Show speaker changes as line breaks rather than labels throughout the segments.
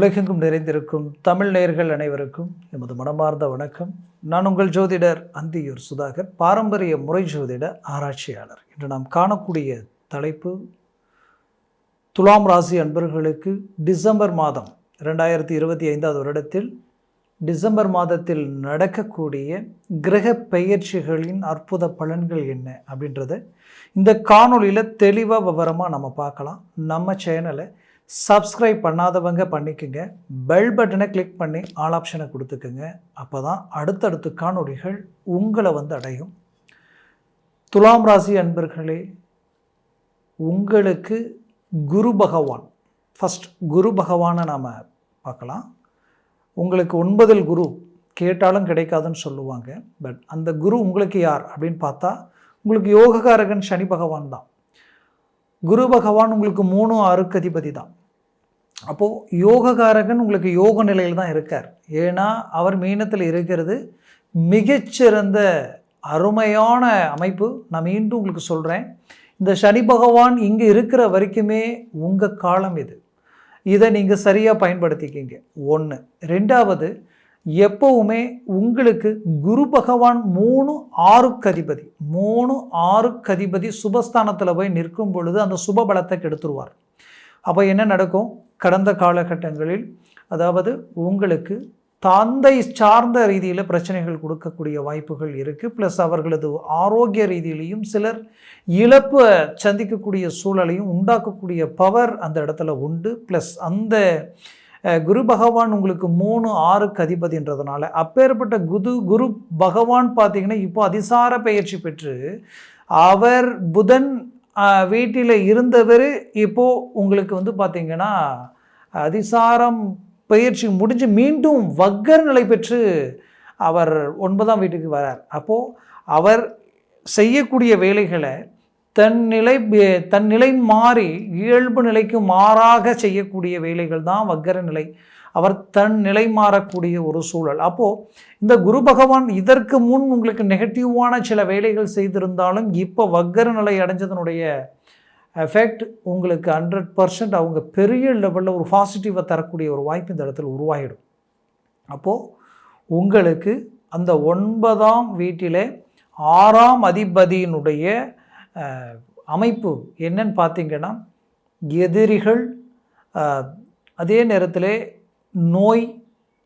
உலகெங்கும் நிறைந்திருக்கும் தமிழ் நேயர்கள் அனைவருக்கும் எமது மனமார்ந்த வணக்கம். நான் உங்கள் ஜோதிடர் அந்தியூர் சுதாகர் பாரம்பரிய முறை ஜோதிட ஆராய்ச்சியாளர். இன்று நாம் காணக்கூடிய தலைப்பு துலாம் ராசி அன்பர்களுக்கு டிசம்பர் மாதம் ரெண்டாயிரத்தி இருபத்தி ஐந்தாவது வருடத்தில் டிசம்பர் மாதத்தில் நடக்கக்கூடிய கிரக பெயர்ச்சிகளின் அற்புத பலன்கள் என்ன அப்படின்றத இந்த காணொளியில் தெளிவாக விவரமாக நம்ம பார்க்கலாம். நம்ம சேனலை சப்ஸ்கிரைப் பண்ணாதவங்க பண்ணிக்கோங்க. பெல் பட்டனை கிளிக் பண்ணி ஆல் ஆப்ஷனை கொடுத்துக்குங்க. அப்போ தான் அடுத்தடுத்த காணொளிகள் உங்களை வந்து அடையும். துலாம் ராசி அன்பர்களே உங்களுக்கு குரு பகவான். ஃபஸ்ட் குரு பகவானை நாம் பார்க்கலாம். உங்களுக்கு ஒன்பதில் குரு கேட்டாலும் கிடைக்காதுன்னு சொல்லுவாங்க. பட் அந்த குரு உங்களுக்கு யார் அப்படின்னு பார்த்தா உங்களுக்கு யோககாரகன் சனி பகவான் தான். குரு பகவான் உங்களுக்கு மூணு ஆறுக்கு அதிபதி தான். அப்போது யோககாரகன் உங்களுக்கு யோக நிலையில் தான் இருக்கார். ஏன்னா அவர் மீனத்தில் இருக்கிறது மிகச்சிறந்த அருமையான அமைப்பு. நான் மீண்டும் உங்களுக்கு சொல்கிறேன் இந்த சனி பகவான் இங்கே இருக்கிற வரைக்குமே உங்கள் காலம் இது. இதை நீங்கள் சரியாக பயன்படுத்திக்கிங்க. ஒன்று ரெண்டாவது எப்போவுமே உங்களுக்கு குரு பகவான் மூணு ஆறுக்கதிபதி மூணு ஆறுக்கு கதிபதி சுபஸ்தானத்தில் போய் நிற்கும் பொழுது அந்த சுப பலத்தை கெடுத்துருவார். அப்போ என்ன நடக்கும்? கடந்த காலகட்டங்களில் அதாவது உங்களுக்கு தந்தை சார்ந்த ரீதியில் பிரச்சனைகள் கொடுக்கக்கூடிய வாய்ப்புகள் இருக்குது ப்ளஸ் அவர்களது ஆரோக்கிய ரீதியிலையும் சிலர் இழப்பை சந்திக்கக்கூடிய சூழலையும் உண்டாக்கக்கூடிய பவர் அந்த இடத்துல உண்டு. ப்ளஸ் அந்த குரு பகவான் உங்களுக்கு மூணு ஆறுக்கு அதிபதின்றதுனால அப்பேற்பட்ட குது குரு பகவான் பார்த்தீங்கன்னா இப்போ அதிசார பயிற்சி பெற்று அவர் புதன் வீட்டில் இருந்தவர் இப்போ உங்களுக்கு வந்து பார்த்திங்கன்னா அதிசாரம் பயிற்சி முடிஞ்சு மீண்டும் வக்கர் நிலை பெற்று அவர் ஒன்பதாம் வீட்டுக்கு வரார். அப்போது அவர் செய்யக்கூடிய வேலைகளை தன் நிலை தன் நிலை மாறி இயல்பு நிலைக்கு மாறாக செய்யக்கூடிய வேலைகள் தான் வக்கர நிலை. அவர் தன் நிலை மாறக்கூடிய ஒரு சூழல். அப்போது இந்த குரு பகவான் இதற்கு முன் உங்களுக்கு நெகட்டிவான சில வேலைகள் செய்திருந்தாலும் இப்போ வக்கர நிலை அடைஞ்சதனுடைய எஃபெக்ட் உங்களுக்கு ஹண்ட்ரட் பர்சன்ட் அவங்க பெரிய லெவலில் ஒரு பாசிட்டிவை தரக்கூடிய ஒரு வாய்ப்பு இந்த இடத்துல உருவாகிடும். அப்போது உங்களுக்கு அந்த ஒன்பதாம் வீட்டிலே ஆறாம் அதிபதியினுடைய அமைப்பு என்னன்னு பார்த்தீங்கன்னா எதிரிகள் அதே நேரத்தில் நோய்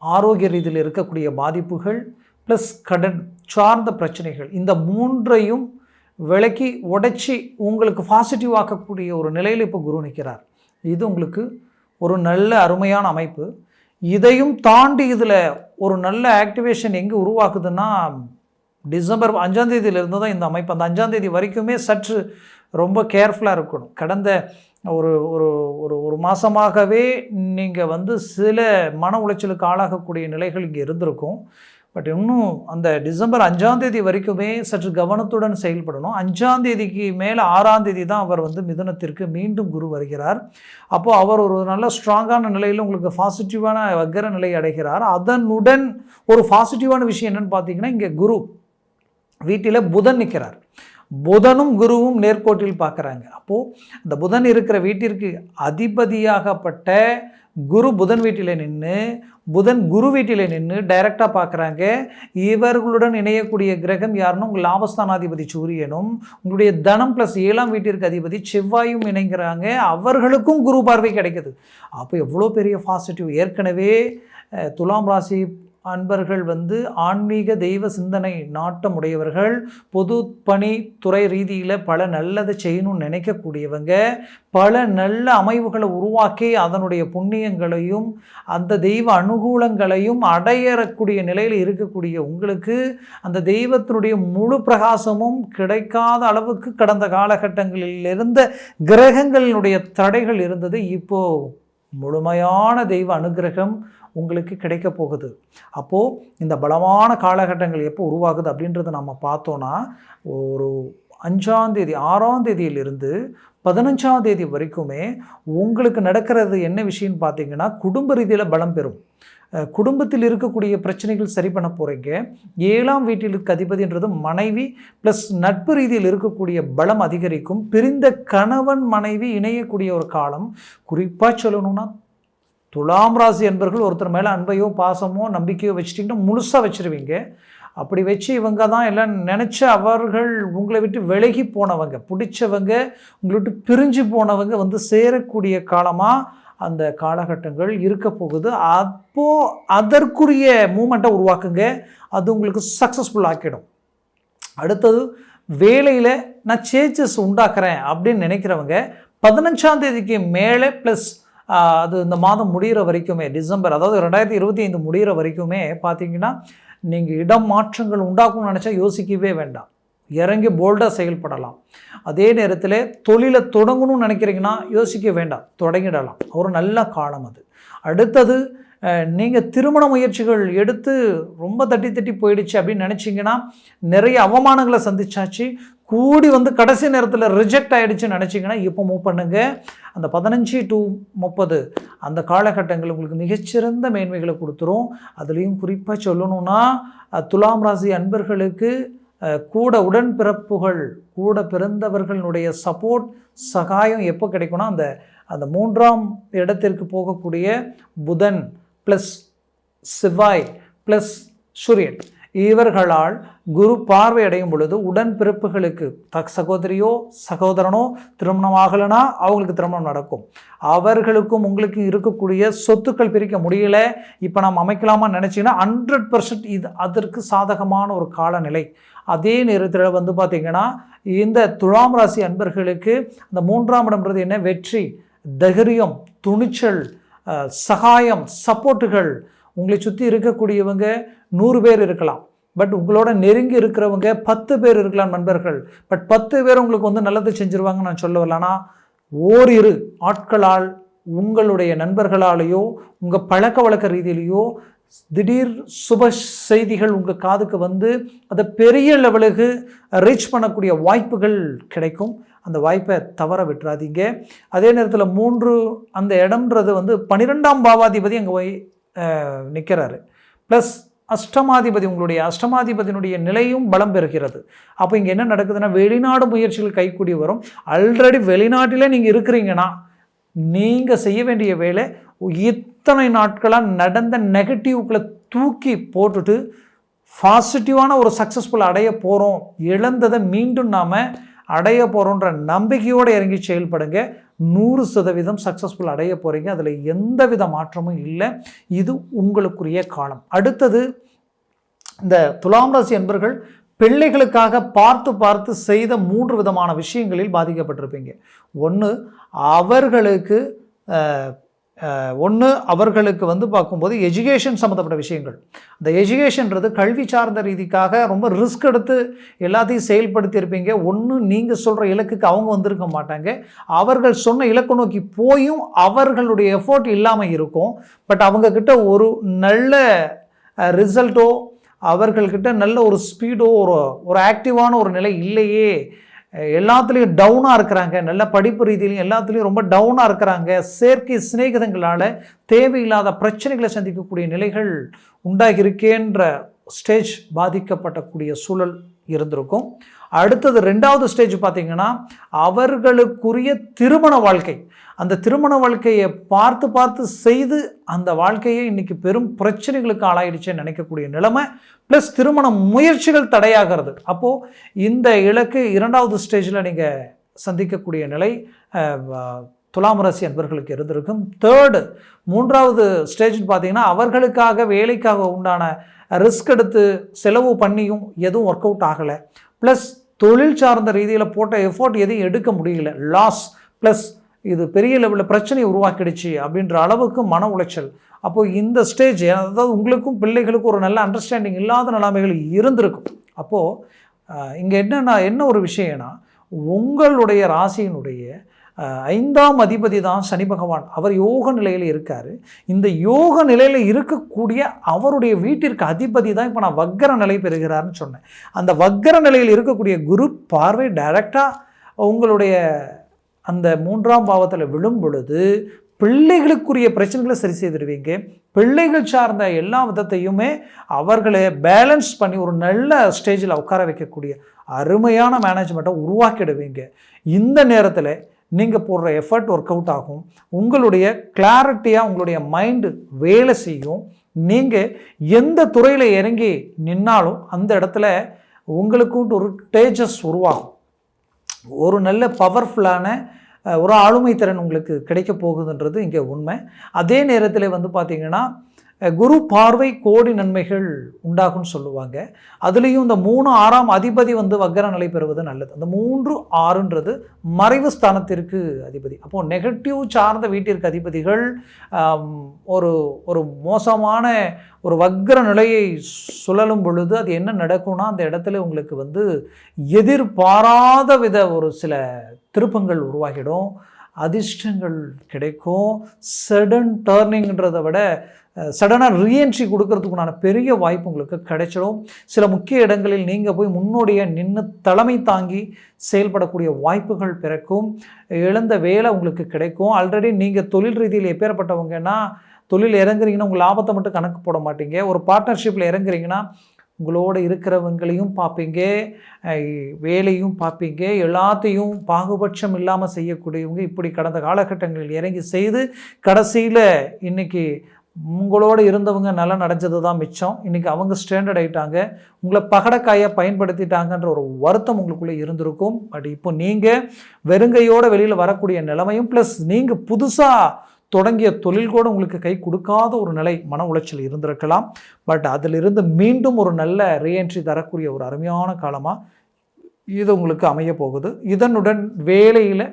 ஆரோக்கிய ரீதியில் இருக்கக்கூடிய பாதிப்புகள் ப்ளஸ் கடன் சார்ந்த பிரச்சனைகள் இந்த மூன்றையும் விளக்கி உடைச்சி உங்களுக்கு பாசிட்டிவ் ஆக்கக்கூடிய ஒரு நிலையில் இப்போ குரு நிற்கிறார் இது உங்களுக்கு ஒரு நல்ல அருமையான அமைப்பு. இதையும் தாண்டி இதில் ஒரு நல்ல ஆக்டிவேஷன் எங்கே உருவாக்குதுன்னா டிசம்பர் அஞ்சாம் தேதியிலிருந்து தான் இந்த அமைப்பு அந்த அஞ்சாம் தேதி வரைக்குமே சற்று ரொம்ப கேர்ஃபுல்லாக இருக்கணும். கடந்த ஒரு ஒரு ஒரு ஒரு மாதமாகவே நீங்கள் வந்து சில மன உளைச்சலுக்கு ஆளாகக்கூடிய நிலைகள் இங்கே இருந்திருக்கும். பட் இன்னும் அந்த டிசம்பர் அஞ்சாம் தேதி வரைக்குமே சற்று கவனத்துடன் செயல்படணும். அஞ்சாம் தேதிக்கு மேலே ஆறாம் தேதி தான் அவர் வந்து மிதுனத்திற்கு மீண்டும் குரு வருகிறார். அப்போது அவர் ஒரு நல்ல ஸ்ட்ராங்கான நிலையில் உங்களுக்கு பாசிட்டிவான வக்கர நிலை அடைகிறார். அதனுடன் ஒரு பாசிட்டிவான விஷயம் என்னென்னு பார்த்தீங்கன்னா இங்கே குரு. வீட்டில் புதன் நிற்கிறார் புதனும் குருவும் நேர்கோட்டில் பார்க்குறாங்க. அப்போது அந்த புதன் இருக்கிற வீட்டிற்கு அதிபதியாகப்பட்ட குரு புதன் வீட்டில் நின்று புதன் குரு வீட்டில் நின்று டைரெக்டாக பார்க்குறாங்க. இவர்களுடன் இணையக்கூடிய கிரகம் யாருன்னு உங்கள் லாபஸ்தானாதிபதி சூரியனும் உங்களுடைய தனம் ப்ளஸ் ஏழாம் வீட்டிற்கு அதிபதி செவ்வாயும் இணைங்கிறாங்க அவர்களுக்கும் குரு பார்வை கிடைக்குது. அப்போ எவ்வளோ பெரிய பாசிட்டிவ் ஏற்கனவே துலாம் ராசி அன்பர்கள் வந்து ஆன்மீக தெய்வ சிந்தனை நாட்டம் உடையவர்கள் பொது பணி துறை ரீதியில் பல நல்லதை செய்யணும்னு நினைக்கக்கூடியவங்க பல நல்ல அமைவுகளை உருவாக்கி அதனுடைய புண்ணியங்களையும் அந்த தெய்வ அனுகூலங்களையும் அடையறக்கூடிய நிலையில் இருக்கக்கூடிய உங்களுக்கு அந்த தெய்வத்தினுடைய முழு பிரகாசமும் கிடைக்காத அளவுக்கு கடந்த காலகட்டங்களில் இருந்த கிரகங்களினுடைய தடைகள் இருந்தது. இப்போது முழுமையான தெய்வ அனுகிரகம் உங்களுக்கு கிடைக்க போகுது. அப்போது இந்த பலமான காலகட்டங்கள் எப்போ உருவாகுது அப்படின்றத நம்ம பார்த்தோன்னா ஒரு அஞ்சாம் தேதி ஆறாம் தேதியிலிருந்து பதினஞ்சாம் தேதி வரைக்குமே உங்களுக்கு நடக்கிறது என்ன விஷயம்னு பார்த்தீங்கன்னா குடும்ப ரீதியில் பலம் பெறும். குடும்பத்தில் இருக்கக்கூடிய பிரச்சனைகள் சரி பண்ண போகிறீங்க ஏழாம் வீட்டில் இருக்க அதிபதின்றது மனைவி ப்ளஸ் நட்பு ரீதியில் இருக்கக்கூடிய பலம் அதிகரிக்கும். பிரிந்த கணவன் மனைவி இணையக்கூடிய ஒரு காலம். குறிப்பாக சொல்லணும்னா துலாம் ராசி என்பர்கள் ஒருத்தர் மேலே அன்பையோ பாசமோ நம்பிக்கையோ வச்சுட்டிங்கன்னா முழுசாக வச்சுருவீங்க. அப்படி வச்சு இவங்க தான் எல்லாம் நினச்ச அவர்கள் உங்களை விட்டு விலகி போனவங்க பிடிச்சவங்க உங்களை விட்டு பிரிஞ்சு போனவங்க வந்து சேரக்கூடிய காலமாக அந்த காலகட்டங்கள் இருக்க போகுது. அப்போது அதற்குரிய மூமெண்ட்டை உருவாக்குங்க. அது உங்களுக்கு சக்ஸஸ்ஃபுல் ஆக்கிடும். அடுத்தது வேலையில் நான் சேஞ்சஸ் உண்டாக்குறேன் அப்படின்னு நினைக்கிறவங்க பதினஞ்சாம் தேதிக்கு மேலே ப்ளஸ் அது இந்த மாதம் முடிகிற வரைக்குமே டிசம்பர் அதாவது ரெண்டாயிரத்தி இருபத்தி ஐந்து முடிகிற வரைக்குமே பார்த்தீங்கன்னா நீங்கள் இடம் மாற்றங்கள் உண்டாக்கும்னு நினச்சா யோசிக்கவே வேண்டாம். இறங்கி போல்டாக செயல்படலாம். அதே நேரத்தில் தொழிலை தொடங்கணும்னு நினைக்கிறீங்கன்னா யோசிக்க வேண்டாம். தொடங்கிடலாம். ஒரு நல்ல காலம் அது. அடுத்தது நீங்கள் திருமண முயற்சிகள் எடுத்து ரொம்ப தட்டி தட்டி போயிடுச்சு அப்படின்னு நினச்சிங்கன்னா நிறைய அவமானங்களை சந்திச்சாச்சு. கூடி வந்து கடைசி நேரத்தில் ரிஜெக்ட் ஆகிடுச்சுன்னு நினச்சிங்கன்னா இப்போ மூவ் பண்ணுங்கள் அந்த பதினஞ்சு டு முப்பது அந்த காலகட்டங்கள் உங்களுக்கு மிகச்சிறந்த மேன்மைகளை கொடுத்துரும். அதுலேயும் குறிப்பாக சொல்லணும்னா துலாம் ராசி அன்பர்களுக்கு கூட உடன்பிறப்புகள் கூட பிறந்தவர்களுடைய சப்போர்ட் சகாயம் எப்போ கிடைக்கும்னா அந்த அந்த மூன்றாம் இடத்திற்கு போகக்கூடிய புதன் ப்ளஸ் செவ்வாய் ப்ளஸ் சூரியன். இவர்களால் குரு பார்வை அடையும் பொழுது உடன் பிறப்புகளுக்கு த சகோதரியோ சகோதரனோ திருமணம் ஆகலைன்னா அவங்களுக்கு திருமணம் நடக்கும். அவர்களுக்கும் உங்களுக்கு இருக்கக்கூடிய சொத்துக்கள் பிரிக்க முடியல இப்போ நாம் அமைக்கலாமான்னு நினச்சிங்கன்னா ஹண்ட்ரட் பர்சன்ட் இது அதற்கு சாதகமான ஒரு காலநிலை. அதே நேரத்தில் வந்து பார்த்திங்கன்னா இந்த துலாம் ராசி அன்பர்களுக்கு அந்த மூன்றாம் இடம்ன்றது என்ன? வெற்றி தைரியம் துணிச்சல் சகாயம் சப்போர்ட்டுகள் உங்களை சுற்றி இருக்கக்கூடியவங்க நூறு பேர் இருக்கலாம். பட் உங்களோட நெருங்கி இருக்கிறவங்க பத்து பேர் இருக்கலாம் நண்பர்கள். பட் பத்து பேர் உங்களுக்கு வந்து நல்லது செஞ்சுருவாங்கன்னு நான் சொல்ல வரலனா ஓரிரு ஆட்களால் உங்களுடைய நண்பர்களாலேயோ உங்கள் பழக்க வழக்க ரீதியிலையோ திடீர் சுப செய்திகள் உங்கள் காதுக்கு வந்து அதை பெரிய லெவலுக்கு ரீச் பண்ணக்கூடிய வாய்ப்புகள் கிடைக்கும். அந்த வாய்ப்பை தவற விட்டுறாதீங்க. அதே நேரத்தில் மூன்று அந்த இடம்ன்றது வந்து பன்னிரெண்டாம் பாவாதிபதி அங்கே நிற்கிறாரு ப்ளஸ் அஷ்டமாதிபதி உங்களுடைய அஷ்டமாதிபதியினுடைய நிலையும் பலம் பெறுகிறது. அப்போ இங்கே என்ன நடக்குதுன்னா வெளிநாடு முயற்சிகள் கைக்கூடி வரும். ஆல்ரெடி வெளிநாட்டிலே நீங்கள் இருக்கிறீங்கன்னா நீங்கள் செய்ய வேண்டிய வேலை இத்தனை நாட்களாக நடந்த நெகட்டிவ்களை தூக்கி போட்டுட்டு பாசிட்டிவான ஒரு சக்ஸஸ்ஃபுல் அடைய போகிறோம் இழந்ததை மீண்டும் நாம் அடைய போகிறோன்ற நம்பிக்கையோடு இறங்கி செயல்படுங்க. நூறு சதவீதம் சக்ஸஸ்ஃபுல் அடைய போகிறீங்க அதில் எந்த வித மாற்றமும் இல்லை. இது உங்களுக்குரிய காலம். அடுத்தது இந்த துலாம் ராசி என்பர்கள் பிள்ளைகளுக்காக பார்த்து பார்த்து செய்த மூன்று விதமான விஷயங்களில் பாதிக்கப்பட்டிருப்பீங்க. ஒன்று அவர்களுக்கு ஒன்று அவர்களுக்கு வந்து பார்க்கும்போது எஜுகேஷன் சம்மந்தப்பட்ட விஷயங்கள். அந்த எஜுகேஷன்றது கல்வி சார்ந்த ரீதிக்காக ரொம்ப ரிஸ்க் எடுத்து எல்லாத்தையும் செயல்படுத்தியிருப்பீங்க. ஒன்று நீங்கள் சொல்கிற இலக்குக்கு அவங்க வந்திருக்க மாட்டாங்க. அவர்கள் சொன்ன இலக்கு நோக்கி போயும் அவர்களுடைய எஃபோர்ட் இல்லாமல் இருக்கும். பட் அவங்கக்கிட்ட ஒரு நல்ல ரிசல்ட்டோ அவர்கள்கிட்ட நல்ல ஒரு ஸ்பீடோ ஒரு ஒரு ஆக்டிவான ஒரு நிலை இல்லையே. எல்லாத்துலேயும் டவுனாக இருக்கிறாங்க. நல்ல படிப்பு ரீதியிலையும் எல்லாத்துலேயும் ரொம்ப டவுனாக இருக்கிறாங்க. செயற்கை சிநேகிதங்களால் தேவையில்லாத பிரச்சனைகளை சந்திக்கக்கூடிய நிலைகள் உண்டாகியிருக்கேன்ற ஸ்டேஜ் பாதிக்கப்படக்கூடிய சூழல் இருந்திருக்கும். அடுத்தது ரெண்டாவது ஸ்டேஜ் பார்த்திங்கன்னா அவர்களுக்குரிய திருமண வாழ்க்கை. அந்த திருமண வாழ்க்கையை பார்த்து பார்த்து செய்து அந்த வாழ்க்கையை இன்றைக்கி பெரும் பிரச்சனைகளுக்கு ஆளாயிடுச்சுன்னு நினைக்கக்கூடிய நிலைமை ப்ளஸ் திருமண முயற்சிகள் தடையாகிறது. அப்போது இந்த இலக்கு இரண்டாவது ஸ்டேஜில் நீங்கள் சந்திக்கக்கூடிய நிலை துலாம் ராசி அன்பர்களுக்கு இருந்திருக்கும். தேர்டு மூன்றாவது ஸ்டேஜ்னு பார்த்தீங்கன்னா அவர்களுக்காக வேலைக்காக உண்டான ரிஸ்க் எடுத்து செலவு பண்ணியும் எதுவும் ஒர்க் அவுட் ஆகலை. ப்ளஸ் தொழில் சார்ந்த ரீதியில் போட்ட எஃபோர்ட் எதையும் எடுக்க முடியல. லாஸ் ப்ளஸ் இது பெரிய லெவலில் பிரச்சனையை உருவாக்கிடுச்சு அப்படின்ற அளவுக்கு மன உளைச்சல். அப்போது இந்த ஸ்டேஜ் அதாவது உங்களுக்கும் பிள்ளைகளுக்கும் ஒரு நல்ல அண்டர்ஸ்டாண்டிங் இல்லாத நிலைமைகள் இருந்திருக்கும். அப்போது இங்கே என்னென்னா என்ன ஒரு விஷயம்னா உங்களுடைய ராசியினுடைய ஐந்தாம் அதிபதி தான் சனி பகவான். அவர் யோக நிலையில் இருக்கார். இந்த யோக நிலையில் இருக்கக்கூடிய அவருடைய வீட்டிற்கு அதிபதி தான் இப்போ நான் வக்கர நிலை பெறுகிறார்னு சொன்னேன். அந்த வக்கர நிலையில் இருக்கக்கூடிய குரு பார்வை டைரக்டாக உங்களுடைய அந்த மூன்றாம் பாவத்தில் விழும் பொழுது பிள்ளைகளுக்குரிய பிரச்சனைகளை சரி செய்திருவீங்க பிள்ளைகள் சார்ந்த எல்லா விதத்தையுமே அவர்களை பேலன்ஸ் பண்ணி ஒரு நல்ல ஸ்டேஜில் உட்கார வைக்கக்கூடிய அருமையான மேனேஜ்மெண்ட்டை உருவாக்கிடுவீங்க. இந்த நேரத்தில் நீங்கள் போடுற எஃபர்ட் ஒர்க் அவுட் ஆகும். உங்களுடைய கிளாரிட்டியாக உங்களுடைய மைண்டு வேலை செய்யும். நீங்கள் எந்த துறையில் இறங்கி நின்னாலும் அந்த இடத்துல உங்களுக்கும் ஒரு டேஜஸ் உருவாகும். ஒரு நல்ல பவர்ஃபுல்லான ஒரு ஆளுமை திறன் உங்களுக்கு கிடைக்க போகுதுன்றது இங்கே உண்மை. அதே நேரத்தில் வந்து பார்த்திங்கன்னா குரு பார்வை கோடி நன்மைகள் உண்டாகும்னு சொல்லுவாங்க. அதுலேயும் இந்த மூணு ஆறாம் அதிபதி வந்து வக்கர நிலை பெறுவது நல்லது. அந்த மூன்று ஆறுன்றது மறைவு ஸ்தானத்திற்கு அதிபதி. அப்போது நெகட்டிவ் சார்ந்த வீட்டிற்கு அதிபதிகள் ஒரு ஒரு மோசமான ஒரு வக்ர நிலையை சுழலும் பொழுது அது என்ன நடக்கும்னா அந்த இடத்துல உங்களுக்கு வந்து எதிர்பாராத வித ஒரு சில திருப்பங்கள் உருவாகிடும் அதிர்ஷ்டங்கள் கிடைக்கும். சடன் டேர்னிங்ன்றதை விட சடனாக ரீஎன்ட்ரி கொடுக்கறதுக்குண்டான பெரிய வாய்ப்பு உங்களுக்கு கிடைச்சிடும். சில முக்கிய இடங்களில் நீங்கள் போய் முன்னோடியாக நின்று தலைமை தாங்கி செயல்படக்கூடிய வாய்ப்புகள் பிறக்கும். இழந்த வேலை உங்களுக்கு கிடைக்கும். ஆல்ரெடி நீங்கள் தொழில் ரீதியில் எப்பேற்பட்டவங்கன்னா தொழில் இறங்குறீங்கன்னா உங்கள் லாபத்தை மட்டும் கணக்கு போட மாட்டீங்க. ஒரு பார்ட்னர்ஷிப்பில் இறங்குறீங்கன்னா உங்களோட இருக்கிறவங்களையும் பார்ப்பீங்க. வேலையும் பார்ப்பீங்க. எல்லாத்தையும் பாகுபட்சம் இல்லாமல் செய்யக்கூடியவங்க இப்படி கடந்த காலகட்டங்களில் இறங்கி செய்து கடைசியில் இன்றைக்கி உங்களோட இருந்தவங்க நல்லா நடந்தது தான் மிச்சம். இன்றைக்கி அவங்க ஸ்டாண்டர்ட் ஆகிட்டாங்க உங்களை பகடக்காயை பயன்படுத்திட்டாங்கன்ற ஒரு வருத்தம் உங்களுக்குள்ளே இருந்திருக்கும். பட் இப்போ நீங்கள் வெறுங்கையோட வெளியில் வரக்கூடிய நிலைமையும் ப்ளஸ் நீங்கள் புதுசாக தொடங்கிய தொழில் கூட உங்களுக்கு கை கொடுக்காத ஒரு நிலை மன உளைச்சல் இருந்திருக்கலாம். பட் அதிலிருந்து மீண்டும் ஒரு நல்ல ரீஎன்ட்ரி தரக்கூடிய ஒரு அருமையான காலமாக இது உங்களுக்கு அமைய போகுது. இதனுடன் வேலையில்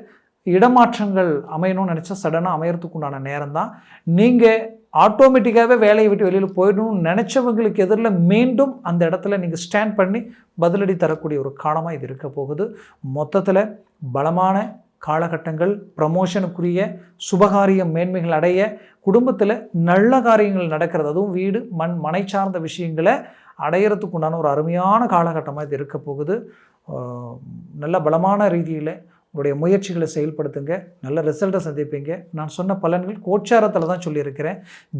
இடமாற்றங்கள் அமையணும்னு நினச்சா சடனாக அமையறதுக்கு உண்டான நேரம் தான் நீங்கள் ஆட்டோமேட்டிக்காகவே வேலையை விட்டு வெளியில் போயிடணும்னு நினச்சவங்களுக்கு எதிரில் மீண்டும் அந்த இடத்துல நீங்கள் ஸ்டாண்ட் பண்ணி பதிலடி தரக்கூடிய ஒரு காலமாக இது இருக்க போகுது. மொத்தத்தில் பலமான காலகட்டங்கள் ப்ரமோஷனுக்குரிய சுபகாரிய மேன்மைகள் அடைய குடும்பத்தில் நல்ல காரியங்கள் நடக்கிறது. அதுவும் வீடு மண் மனை சார்ந்த விஷயங்களை அடையிறதுக்கு உண்டான ஒரு அருமையான காலகட்டமாக இது இருக்க போகுது. நல்ல பலமான ரீதியில் உங்களுடைய முயற்சிகளை செயல்படுத்துங்க நல்ல ரிசல்ட்டை சந்திப்பீங்க. நான் சொன்ன பலன்கள் கோச்சாரத்தில் தான் சொல்லியிருக்கிறேன்.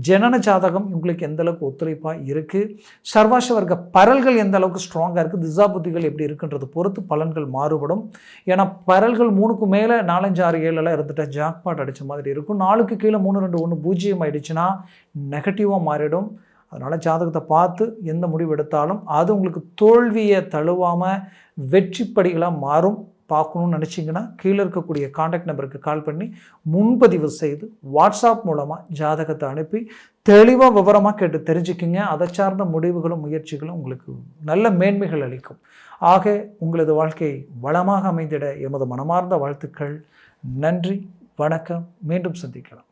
ஜனன ஜாதகம் உங்களுக்கு எந்த அளவுக்கு ஒத்துழைப்பாக இருக்குது சர்வாஷ வர்க்க பரல்கள் எந்த அளவுக்கு ஸ்ட்ராங்காக இருக்குது திசா புத்திகள் எப்படி இருக்குன்றது பொறுத்து பலன்கள் மாறுபடும். ஏன்னா பரல்கள் மூணுக்கு மேலே நாலஞ்சு ஆறு ஏழுலாம் இருந்துட்டால் ஜாக்பாட் அடித்த மாதிரி இருக்கும். நாலுக்கு கீழே மூணு ரெண்டு ஒன்று பூஜ்ஜியம் ஆயிடுச்சுன்னா நெகட்டிவாக மாறிடும். அதனால் ஜாதகத்தை பார்த்து எந்த முடிவு எடுத்தாலும் அது உங்களுக்கு தோல்வியை தழுவாமல் வெற்றிப்படிகளாக மாறும். பார்க்கணும்னு நினச்சிங்கன்னா கீழே இருக்கக்கூடிய காண்டாக்ட் நம்பருக்கு கால் பண்ணி முன்பதிவு செய்து வாட்ஸ்அப் மூலமாக ஜாதகத்தை அனுப்பி தெளிவாக விவரமாக கேட்டு தெரிஞ்சுக்கிங்க. அதை சார்ந்த முடிவுகளும் முயற்சிகளும் உங்களுக்கு நல்ல மேன்மைகள் அளிக்கும். ஆக உங்களது வாழ்க்கை வளமாக அமைந்திட எமது மனமார்ந்த வாழ்த்துக்கள். நன்றி வணக்கம். மீண்டும் சந்திக்கலாம்.